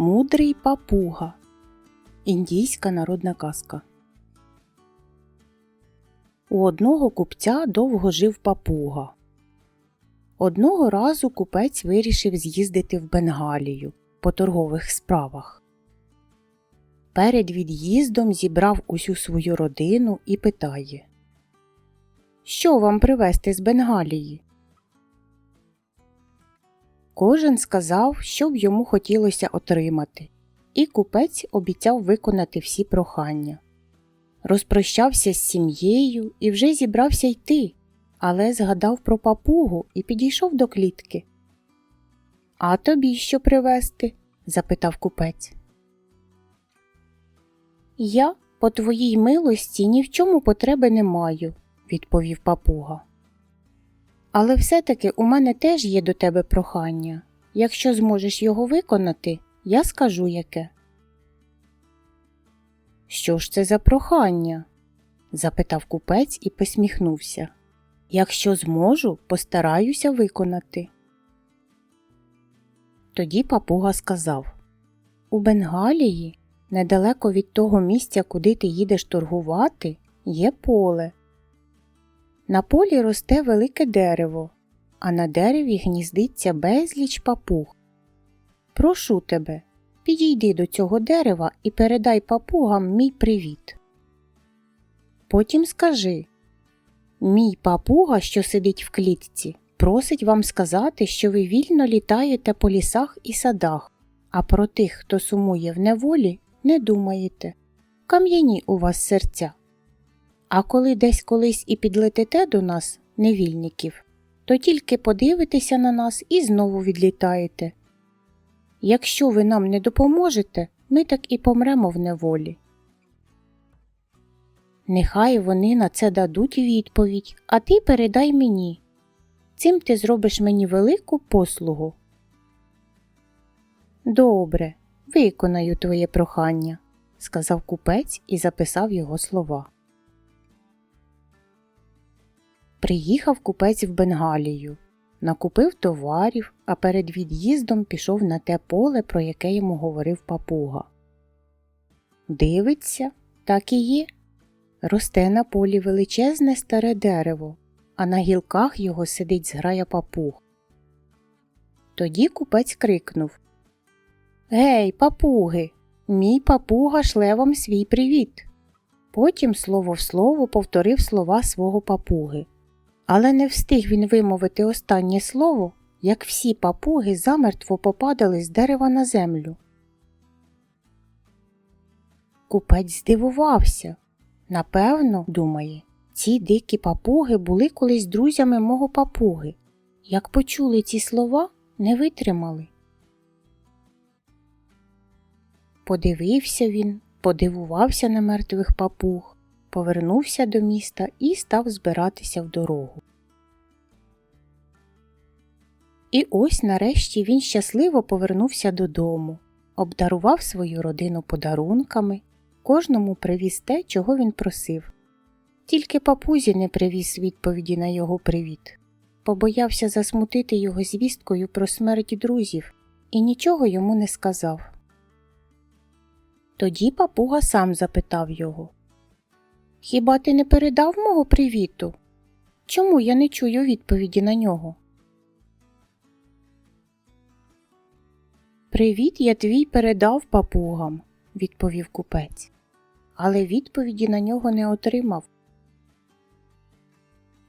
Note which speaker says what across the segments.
Speaker 1: Мудрий папуга. Індійська народна казка. У одного купця довго жив папуга. Одного разу купець вирішив з'їздити в Бенгалію по торгових справах. Перед від'їздом зібрав усю свою родину і питає Що вам привезти з Бенгалії? Кожен сказав, що б йому хотілося отримати, і купець обіцяв виконати всі прохання. Розпрощався з сім'єю і вже зібрався йти, але згадав про папугу і підійшов до клітки. А тобі що привезти? запитав купець. Я, по твоїй милості, ні в чому потреби не маю, відповів папуга. Але все-таки у мене теж є до тебе прохання. Якщо зможеш його виконати, я скажу яке. Що ж це за прохання? запитав купець і посміхнувся. Якщо зможу, постараюся виконати. Тоді папуга сказав У Бенгалії, недалеко від того місця, куди ти їдеш торгувати, є поле. На полі росте велике дерево, а на дереві гніздиться безліч папуг. Прошу тебе, підійди до цього дерева і передай папугам мій привіт. Потім скажи Мій папуга, що сидить в клітці, просить вам сказати, що ви вільно літаєте по лісах і садах, а про тих, хто сумує в неволі, не думаєте. Кам'яні у вас серця. А коли десь колись і підлетите до нас, невільників, то тільки подивитеся на нас і знову відлітаєте. Якщо ви нам не допоможете, ми так і помремо в неволі. Нехай вони на це дадуть відповідь, а ти передай мені. Цим ти зробиш мені велику послугу. Добре, виконаю твоє прохання, сказав купець і записав його слова. Приїхав купець в Бенгалію, накупив товарів, а перед від'їздом пішов на те поле, про яке йому говорив папуга. Дивиться, так і є. Росте на полі величезне старе дерево, а на гілках його сидить зграя папуг. Тоді купець крикнув Гей, папуги, мій папуга шле вам свій привіт. Потім слово в слово повторив слова свого папуги. Але не встиг він вимовити останнє слово, як всі папуги замертво попадали з дерева на землю. Купець здивувався. Напевно, думає, ці дикі папуги були колись друзями мого папуги. Як почули ці слова, не витримали. Подивився він, подивувався на мертвих папуг, повернувся до міста і став збиратися в дорогу. І ось нарешті він щасливо повернувся додому, обдарував свою родину подарунками, кожному привіз те, чого він просив. Тільки папузі не привіз відповіді на його привіт, побоявся засмутити його звісткою про смерть друзів і нічого йому не сказав. Тоді папуга сам запитав його Хіба ти не передав мого привіту? Чому я не чую відповіді на нього? Привіт я твій передав папугам, відповів купець, але відповіді на нього не отримав.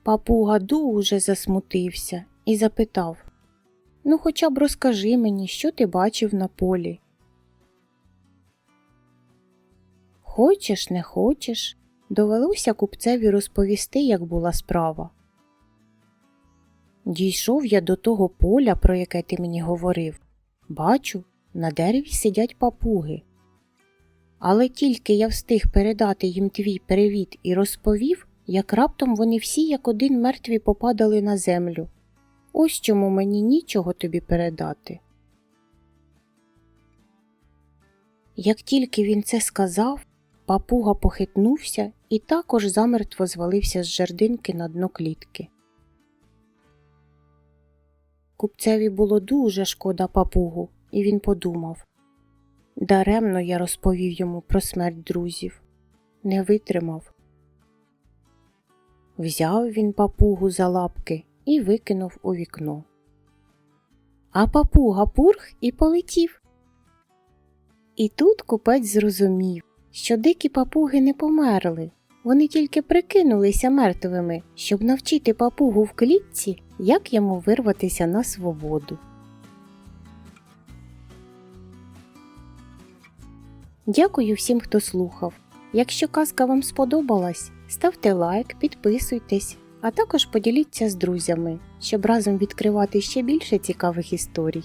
Speaker 1: Папуга дуже засмутився і запитав Ну, хоча б розкажи мені, що ти бачив на полі. Хочеш, не хочеш, довелося купцеві розповісти, як була справа. Дійшов я до того поля, про яке ти мені говорив. Бачу, на дереві сидять папуги. Але тільки я встиг передати їм твій привіт і розповів, як раптом вони всі як один мертві попадали на землю. Ось чому мені нічого тобі передати. Як тільки він це сказав, папуга похитнувся і також замертво звалився з жердинки на дно клітки. Купцеві було дуже шкода папугу, і він подумав Даремно я розповів йому про смерть друзів. Не витримав. Взяв він папугу за лапки і викинув у вікно. А папуга пурх і полетів. І тут купець зрозумів, що дикі папуги не померли, вони тільки прикинулися мертвими, щоб навчити папугу в клітці, як йому вирватися на свободу. Дякую всім, хто слухав. Якщо казка вам сподобалась, ставте лайк, підписуйтесь, а також поділіться з друзями, щоб разом відкривати ще більше цікавих історій.